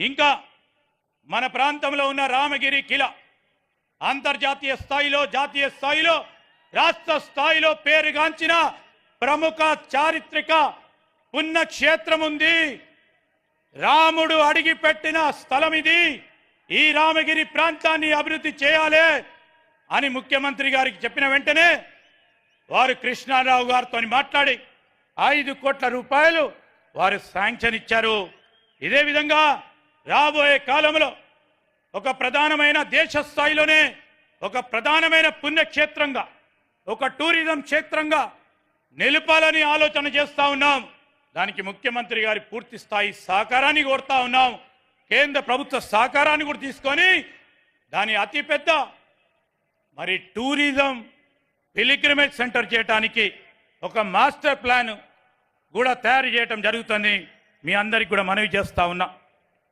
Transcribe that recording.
ఇంకా మన ప్రాంతంలో ఉన్న రామగిరి కిల అంతర్జాతీయ స్థాయిలో జాతీయ స్థాయిలో రాష్ట్ర స్థాయిలో పేరుగాంచిన ప్రముఖ చారిత్రక పుణ్యక్షేత్రం ఉంది రాముడు అడిగిపెట్టిన స్థలం ఇది ఈ రామగిరి ప్రాంతాన్ని అభివృద్ధి చేయాలి అని ముఖ్యమంత్రి గారికి చెప్పిన వెంటనే వారు కృష్ణారావు గారితో మాట్లాడి ఐదు కోట్ల రూపాయలు వారు శాంక్షన్ ఇచ్చారు. ఇదే విధంగా రాబోయే కాలంలో ఒక ప్రధానమైన దేశ స్థాయిలోనే ఒక ప్రధానమైన పుణ్యక్షేత్రంగా ఒక టూరిజం క్షేత్రంగా నిలపాలని ఆలోచన చేస్తా ఉన్నాం. దానికి ముఖ్యమంత్రి గారి పూర్తి స్థాయి సహకారాన్ని కోరుతా ఉన్నాం. కేంద్ర ప్రభుత్వ సహకారాన్ని కూడా తీసుకొని దాని అతిపెద్ద మరి టూరిజం పిలిగ్రిమేజ్ సెంటర్ చేయడానికి ఒక మాస్టర్ ప్లాన్ కూడా తయారు చేయటం జరుగుతుంది. మీ అందరికి కూడా మనవి చేస్తా ఉన్నా.